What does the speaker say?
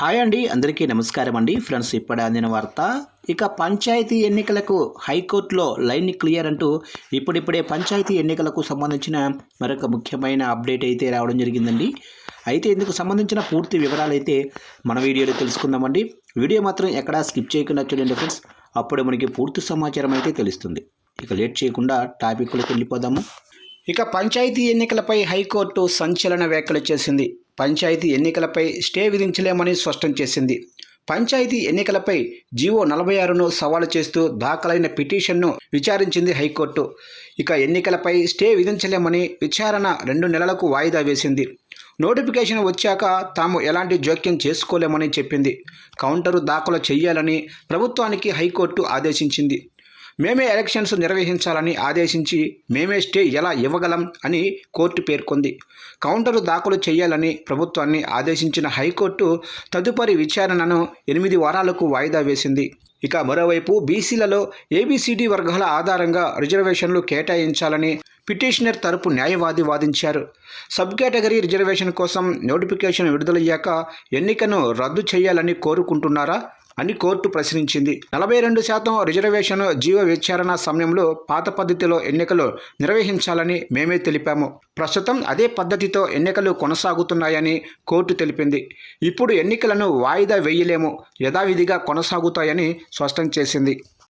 Hi అండి అందరికీ నమస్కారం అండి. ఫ్రెండ్స్ ఇప్పుడే అందిన వార్త ఇక పంచాయతీ ఎన్నికలకు హైకోర్టులో లైన్ క్లియర్ అంటూ ఇప్పుడిప్పుడే పంచాయతీ ఎన్నికలకు సంబంధించిన మరొక ముఖ్యమైన అప్డేట్ అయితే రావడం జరిగిందండి. అయితే ఇందుకు సంబంధించిన పూర్తి వివరాలు అయితే మన వీడియోలో తెలుసుకుందామండి. వీడియో మాత్రం ఎక్కడా స్కిప్ చేయకుండా చూడండి ఫ్రెండ్స్. అప్పుడు మనకి పూర్తి సమాచారం అయితే తెలుస్తుంది. ఇక లేట్ చేయకుండా టాపిక్లోకి వెళ్ళిపోదాము. ఇక పంచాయతీ ఎన్నికలపై హైకోర్టు సంచలన వ్యాఖ్యలు చేసింది. పంచాయతీ ఎన్నికలపై స్టే విధించలేమని స్పష్టం చేసింది. పంచాయతీ ఎన్నికలపై జీవో నలభై ఆరును సవాలు చేస్తూ దాఖలైన పిటిషన్ను విచారించింది హైకోర్టు. ఇక ఎన్నికలపై స్టే విధించలేమని విచారణ రెండు నెలలకు వాయిదా వేసింది. నోటిఫికేషన్ వచ్చాక తాము ఎలాంటి జోక్యం చేసుకోలేమని చెప్పింది. కౌంటరు దాఖలు చేయాలని ప్రభుత్వానికి హైకోర్టు ఆదేశించింది. మేమే ఎలక్షన్స్ నిర్వహించాలని ఆదేశించి మేమే స్టే ఎలా ఇవ్వగలం అని కోర్టు పేర్కొంది. కౌంటరు దాఖలు చేయాలని ప్రభుత్వాన్ని ఆదేశించిన హైకోర్టు తదుపరి విచారణను ఎనిమిది వారాలకు వాయిదా వేసింది. ఇక మరోవైపు బీసీలలో ఏబిసిడి వర్గాల ఆధారంగా రిజర్వేషన్లు కేటాయించాలని పిటిషనర్ తరపు న్యాయవాది వాదించారు. సబ్ కేటగిరీ రిజర్వేషన్ కోసం నోటిఫికేషన్ విడుదలయ్యాక ఎన్నికను రద్దు చేయాలని కోరుకుంటున్నారా? అని కోర్టు ప్రశ్నించింది. నలభై రెండు శాతం రిజర్వేషన్ జీవ విచారణ సమయంలో పాత పద్ధతిలో ఎన్నికలు నిర్వహించాలని మేమే తెలిపాము. ప్రస్తుతం అదే పద్ధతితో ఎన్నికలు కొనసాగుతున్నాయని కోర్టు తెలిపింది. ఇప్పుడు ఎన్నికలను వాయిదా వేయలేము. యథావిధిగా కొనసాగుతాయని స్పష్టం చేసింది.